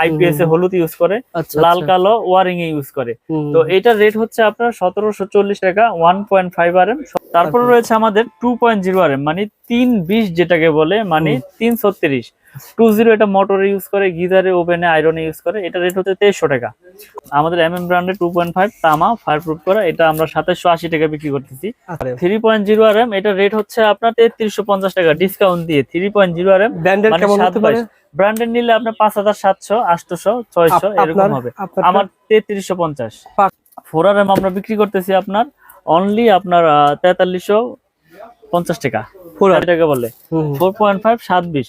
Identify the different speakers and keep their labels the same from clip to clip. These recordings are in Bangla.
Speaker 1: আইপিএস এ হলুদ ইউজ করে
Speaker 2: আচ্ছা
Speaker 1: লাল
Speaker 2: আচ্ছা।
Speaker 1: কালো ওয়ারিং এ ইউজ করে। তো এটার রেট হচ্ছে আপনার সতেরোশো চল্লিশ টাকা one point five R M তারপর
Speaker 2: আচ্ছা।
Speaker 1: রয়েছে আমাদের two point zero R M মানে তিন বিশ যেটাকে বলে মানে তিন ছত্রিশ। টু জিরো এটা মোটরে ইউজ করে গিজারে ওভেনে আয়রনে ইউজ করে। এটা রেট হচ্ছে তেইশশো টাকা। আমাদের এম এম ব্র্যান্ডের টু পয়েন্ট ফাইভ তামা ফায়ার প্রুফ করা। এটা আমরা সাতাশশো আশি টাকা বিক্রি করতেছি। Three point zero R M এটা রেট হচ্ছে আপনার তেত্রিশশো পঞ্চাশ টাকা ডিসকাউন্ট দিয়ে। Three point zero R M
Speaker 2: ব্র্যান্ডের
Speaker 1: নিলে আপনার পাঁচ হাজার সাতশো আটশোশো ছয়শো এরকম হবে? আমার তেত্রিশশো পঞ্চাশ। ফোর আর এম আমরা বিক্রি করতেছি আপনার অনলি আপনার তেতাল্লিশশো পঞ্চাশ টাকা। ফোর টাকা বলে। ফোর পয়েন্ট ফাইভ সাত বিশ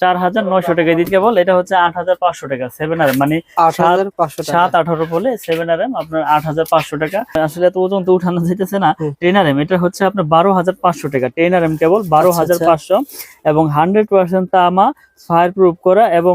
Speaker 1: চার হাজার নয়শো টাকা দিতে কেবল এটা হচ্ছে আট হাজার পাঁচশো টাকা সেভেন আর মানে। সাত আঠারো বলে সেভেন আর এম আপনার আট হাজার পাঁচশো টাকা আসলে এত ওজন তো উঠানো যাইতেছে না। টেন আর এম এটা হচ্ছে আপনার বারো হাজার পাঁচশো টাকা টেন আর এম কেবল বারো
Speaker 2: আচ্ছা,
Speaker 1: হাজার
Speaker 2: আচ্ছা।
Speaker 1: পাঁচশো এবং হান্ড্রেড পার্সেন্ট তামা ফায়ার প্রুফ করা এবং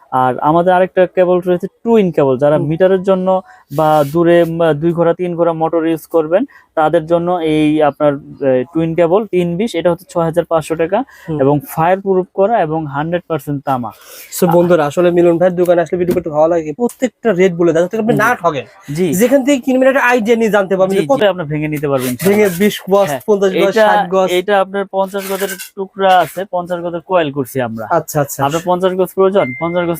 Speaker 1: আর আমাদের আরেকটা কেবল রয়েছে টু ইন কেবল যারা মিটারের জন্য বা দূরে দুই ঘোড়া তিন ঘোড়া মোটর ইউজ করবেন তাদের জন্য এই আপনার টুইন কেবল তিন বিশ এটা হচ্ছে ছয় হাজার পাঁচশো টাকা এবং ফায়ার প্রুফ করা এবং হান্ড্রেড পার্সেন্ট তামা।
Speaker 2: বন্ধুরা আসলে মিলন ভাইয়ের দোকানে আসলে ভিডিও করতে ভালো লাগে প্রত্যেকটা রেট বলে দেয় আপনি না ঠকেন
Speaker 1: জি।
Speaker 2: যেখান থেকে কিনবেন একটা আইডিয়া নিয়ে জানতে পারবেন কত
Speaker 1: আপনি ভেঙে নিতে পারবেন
Speaker 2: ভেঙে বিশ গজ
Speaker 1: হ্যাঁ,
Speaker 2: পঞ্চাশ গজ
Speaker 1: এটা
Speaker 2: ষাট গজ।
Speaker 1: এটা আপনার পঞ্চাশ গজের টুকরা আছে পঞ্চাশ গজের কোয়েল করছি আমরা।
Speaker 2: আচ্ছা আচ্ছা।
Speaker 1: আপনার পঞ্চাশ গজ প্রয়োজন পঞ্চাশ গজ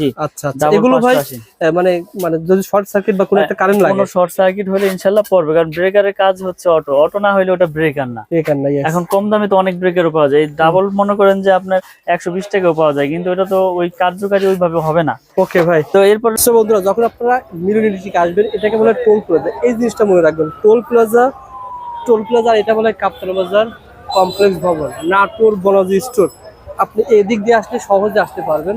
Speaker 1: জি।
Speaker 2: আচ্ছা আচ্ছা।
Speaker 1: ডাবল
Speaker 2: এগুলো ভাই মানে মানে যদি শর্ট সার্কিট বা কোনো একটা কারেন্ট লাগে?
Speaker 1: কোনো শর্ট সার্কিট হলে ইনশাল্লাহ পড়বে কারণ ব্রেকারের কাজ হচ্ছে অটো অটো না হলে ওটা ব্রেকার না।
Speaker 2: এখান
Speaker 1: কম দামে তো অনেক ব্রেকারও পাওয়া যায়। ডাবল মনে করেন যে আপনার একশো বিশ টাকাও পাওয়া যায় কিন্তু এটা তো ওই কার্যকারী ওইভাবে হবে না।
Speaker 2: ওকে ভাই।
Speaker 1: তো এরপর
Speaker 2: বন্ধুরা যখন আপনারা মিরর ইলেকট্রিক আসবেন এটাকে বলে টোল প্লাজা এই জিনিসটা মনে রাখবেন টোল প্লাজা টোল প্লাজা এটা বলে কাপ্তান বাজার কমপ্লেক্স ভবন নাটোর বনজি স্টোর আপনি এদিক দিয়ে আসলে সহজে আসতে পারবেন।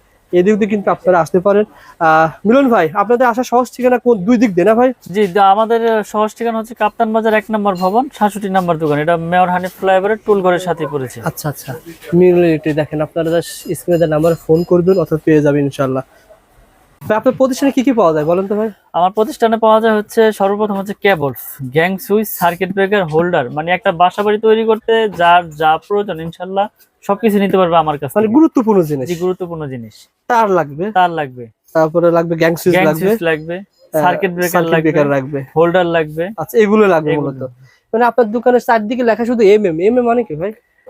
Speaker 2: এদিক দিয়ে কিন্তু আপনারা আসতে পারেন। মিলন ভাই আপনাদের আসা সহজ ঠিকানা কোন দুই দিক দিয়ে না ভাই?
Speaker 1: জি আমাদের সহজ ঠিকানা হচ্ছে কাপ্তান বাজার এক নম্বর ভবন সাতষট্টি নম্বর দোকান। এটা মেয়র হানিফ ফ্লাইওভারের টুল ঘরের সাথে পড়েছে।
Speaker 2: আচ্ছা আচ্ছা। মিলন দেখেন আপনারা স্ক্রিনে নাম্বারে ফোন করবেন অথবা পেয়ে যাবেন ইনশাল্লাহ আপনার প্রতিষ্ঠানে কি কি পাওয়া যায় বলেন তো ভাই?
Speaker 1: আমার প্রতিষ্ঠানে পাওয়া যায় হচ্ছে সর্বপ্রথম হচ্ছে cables gang switch circuit breaker holder মানে একটা বাসা বাড়ি তৈরি করতে যার যা প্রয়োজন ইনশাল্লাহ সবকিছু নিতে পারবে আমার কাছে
Speaker 2: মানে গুরুত্বপূর্ণ জিনিস।
Speaker 1: জি গুরুত্বপূর্ণ জিনিস।
Speaker 2: তার লাগবে।
Speaker 1: তার লাগবে।
Speaker 2: তারপরে লাগবে গ্যাং সুইচ লাগবে।
Speaker 1: সুইচ লাগবে সার্কিট ব্রেকার লাগবে
Speaker 2: লাগবে।
Speaker 1: হোল্ডার লাগবে।
Speaker 2: আচ্ছা এগুলো লাগবে। মূলত। মানে আপনার দোকানের চারদিকে লেখা শুধু এম এম এম এম মানে কি ভাই?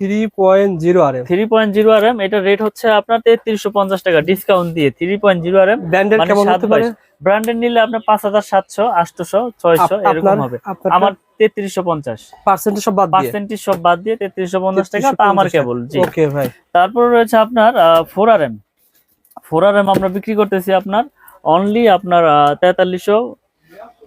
Speaker 2: three point zero R M
Speaker 1: three point zero R M এটা রেট হচ্ছে আপনার তেত্রিশশো পঞ্চাশ টাকা ডিসকাউন্ট দিয়ে three point zero R M
Speaker 2: branded কেমন হতে পারে?
Speaker 1: ব্র্যান্ডের নিলে আপনার পাঁচ হাজার সাতশো আটশোশো ছয়শো এরকম হবে। আমার তেত্রিশশো পঞ্চাশ।
Speaker 2: পার্সেন্টেজ সব বাদ দিয়ে?
Speaker 1: পার্সেন্টেজ সব বাদ দিয়ে তেত্রিশশো পঞ্চাশ টাকা তা আমার কেবল জি।
Speaker 2: ওকে ভাই।
Speaker 1: তারপর রয়েছে আপনার four R M four R M আমরা বিক্রি করতেছি আপনার অনলি আপনার তেতাল্লিশশো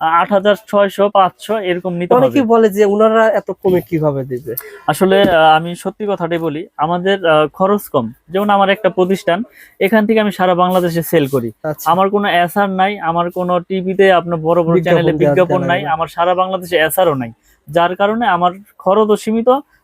Speaker 1: আট হাজার ছয়শো পাঁচশো এরকম নিতে হবে।
Speaker 2: অনেকেই বলে যে ওনারা এত কমে কীভাবে দিবে?
Speaker 1: আসলে আহ, আমি সত্যি কথাটাই বলি আমাদের খরচ কম। যেমন আমার একটা প্রতিষ্ঠান এখান থেকে আমি সারা বাংলাদেশে সেল করি।
Speaker 2: আচ্ছা।
Speaker 1: আমার কোনো এসআর নাই আমার কোনো টিভিতে আপনার বড় বড় চ্যানেলে বিজ্ঞাপন নাই আমার সারা বাংলাদেশে এসআরও নাই। যার কারণে আমার খরচও সীমিত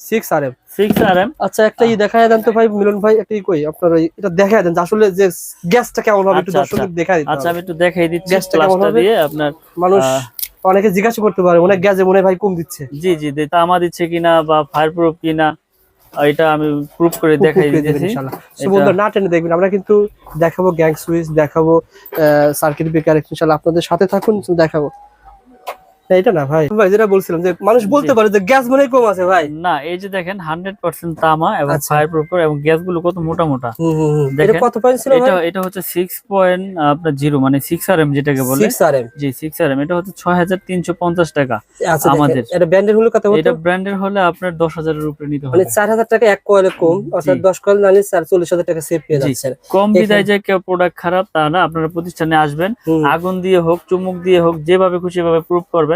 Speaker 2: six R M
Speaker 1: six R M
Speaker 2: আচ্ছা একটা ই দেখা দেন তো ভাই মিলন ভাই একটা ই কই আপনার এটা দেখা দেন আসলে যে গ্যাসটা কেমন হবে একটু
Speaker 1: আচ্ছা,
Speaker 2: দর্শকদের দেখা দিতে
Speaker 1: আচ্ছা আমি একটু দেখাই দিচ্ছি
Speaker 2: গ্যাসটা কেমন হবে?
Speaker 1: আপনার
Speaker 2: মানুষ অনেকে জিজ্ঞাসা করতে পারে অনেক গ্যাসে মনে ভাই কম দিচ্ছে।
Speaker 1: জি জি তামা দিচ্ছে কিনা বা ফায়ার প্রুফ কিনা এটা আমি প্রুফ করে দেখাই
Speaker 2: ইনশাআল্লাহ। So না টেনে দেখবেন আমরা কিন্তু দেখাবো গ্যাং সুইচ দেখাবো সার্কিট ব্রেকার ইনশাআল্লাহ আপনাদের সাথে থাকুন দেখাবো। এটা না ভাই। ভাই যেটা বলছিলাম যে মানুষ বলতে পারে যে গ্যাস মনে কম আছে ভাই।
Speaker 1: না এই যে দেখেন হান্ড্রেড পার্সেন্ট তামা এবং। ফায়ার প্রুফ এবং গ্যাসগুলো কত মোটা মোটা।
Speaker 2: হুম হুম হুম। এটা কত পয়েন্ট ছিল
Speaker 1: এটা এটা হচ্ছে সিক্স আপনার জিরো মানে সিক্স আর যেটাকে বলে।
Speaker 2: 6 আরএম
Speaker 1: জি সিক্স আর এটা হচ্ছে ছয় হাজার তিনশো পঞ্চাশ টাকা
Speaker 2: আমাদের
Speaker 1: আমাদের।
Speaker 2: এটা ব্র্যান্ডের হলো কত হতো
Speaker 1: এটা ব্র্যান্ডের হলে আপনার দশ হাজারের উপরে নিতে
Speaker 2: মানে
Speaker 1: হবে।
Speaker 2: 4000 টাকা এক কয়েলে কম অর্থাৎ। 10 কয়েল নালে 44000 টাকা সেভ পেয়ে। যাচ্ছেন।
Speaker 1: কম বিদায় যে কেউ প্রোডাক্ট খারাপ তা না আপনারা প্রতিষ্ঠানে আসবেন। আগুন দিয়ে হোক চুমুক দিয়ে হোক যেভাবে খুশি ভাবে প্রুফ করবেন।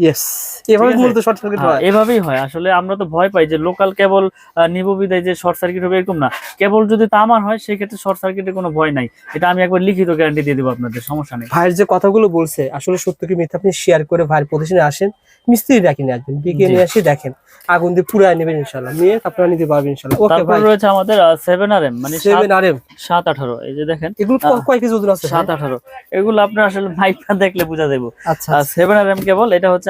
Speaker 2: ইয়েস এভাবে মূলত শর্ট সার্কিট
Speaker 1: হ্যাঁ,
Speaker 2: হয়।
Speaker 1: এভাবেই হয়। আসলে আমরা তো ভয় পাই যে লোকাল কেবল নিব বিদায় যে শর্ট সার্কিট হবে এরকম না। কেবল যদি তামার হয় সেক্ষেত্রে শর্ট সার্কিটের কোনো ভয় নাই। এটা আমি একবার লিখিত গ্যারান্টি দিয়ে দেবো আপনাদের সমস্যা নেই।
Speaker 2: ভাইয়ের যে কথাগুলো বলছে আসলে সত্য কি মিথ্যা আপনি শেয়ার করে ভাইয়ের প্রতিষ্ঠানে আসেন মিস্ত্রি ডাকি নিয়ে আসবেন ডেকে নিয়ে আসি দেখেন। আগুন দিয়ে পুরাই নেবেন ইনশাল্লাহ নিয়ে আপনারা নিতে পারবেন ইনশাল্লাহ ওকে ভাই
Speaker 1: রয়েছে আমাদের সেভেন আর এম মানে
Speaker 2: সেভেন আর এম
Speaker 1: সাত আঠারো এই যে দেখেন।
Speaker 2: এগুলো কয় কেজি ওজন আছে ভাই?
Speaker 1: সাত আঠারো। এগুলো আপনার আসলে মাইকটা দেখলে বোঝা যাব
Speaker 2: আচ্ছা
Speaker 1: সেভেন আর এম কেবল এটা হচ্ছে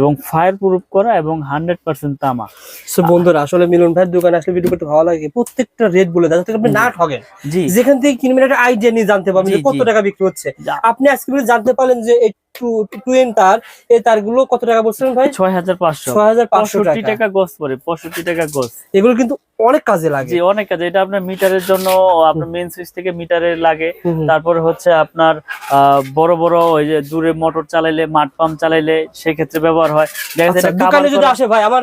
Speaker 1: এবং ফায়ার প্রুফ করা এবং হান্ড্রেড পার্সেন্ট তামা।
Speaker 2: সো বন্ধুরা আসলে মিলন ভাইয়ের দোকানে আসলে ভিডিও করতে ভালো লাগে। প্রত্যেকটা রেট বলে দেয় আপনি না ঠকেন
Speaker 1: জি।
Speaker 2: যেখান থেকে কিনবেন একটা আইডিয়া নিয়ে জানতে পারবেন যে কত টাকা বিক্রি হচ্ছে। আপনি আজকে জানতে পারলেন যে টুয়েন তার। এই তারগুলো কত টাকা বলছিলেন ভাই?
Speaker 1: ছয় হাজার পাঁচশো।
Speaker 2: ছয় হাজার পাঁচশো টাকা।
Speaker 1: গোস পঁয়ষট্টি টাকা গোস।
Speaker 2: এগুলো কিন্তু অনেক কাজে লাগে।
Speaker 1: জি অনেক কাজে। এটা আপনার মিটারের জন্য আপনার মেন সুইচ থেকে মিটারে লাগে। তারপরে হচ্ছে আপনার আহ, বড় বড় ওই যে দূরে মোটর চালাইলে মাঠ পাম্প চালাইলে সেক্ষেত্রে ব্যবহার হয়। দেখা যাচ্ছে
Speaker 2: আচ্ছা, দোকানে যদি আসে ভাই আমার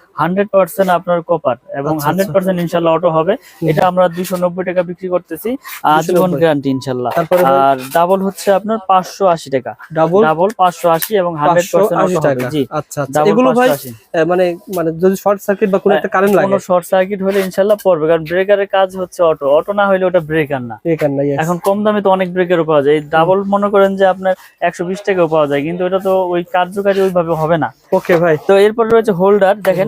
Speaker 1: হান্ড্রেড পার্সেন্ট আপনার কপার এবং হান্ড্রেড পার্সেন্ট ইনশাল্লাহ অটো হবে। এটা আমরা দুইশো নব্বই টাকা বিক্রি করতেছি। আজীবন
Speaker 2: 290
Speaker 1: গ্যারান্টি ইনশাল্লাহ। আর ডাবল হচ্ছে আপনার পাঁচশো আশি টাকা।
Speaker 2: ডাবল
Speaker 1: ডাবল পাঁচশো আশি এবং হান্ড্রেড পার্সেন্ট অটো হবে।
Speaker 2: টাকা।
Speaker 1: জি
Speaker 2: আচ্ছা আচ্ছা। এগুলো ভাই
Speaker 1: পাঁচশো আশি।
Speaker 2: আহ, মানে মানে যদি শর্ট সার্কিট বা কোনো একটা কারেন্ট লাগে
Speaker 1: কোনো শর্ট সার্কিট হলে ইনশাল্লাহ পড়বে। কারণ ব্রেকারের কাজ হচ্ছে অটো অটো না হলে ওটা ব্রেকার না।
Speaker 2: এখান নাই
Speaker 1: এখন কম দামে তো অনেক ব্রেকারও পাওয়া যায়। ডাবল মনে করেন যে আপনার একশো বিশ টাকাও পাওয়া যায়। কিন্তু এটা তো ওই কার্যকারী ওইভাবে হবে না।
Speaker 2: ওকে ভাই।
Speaker 1: তো এরপর রয়েছে হোল্ডার দেখেন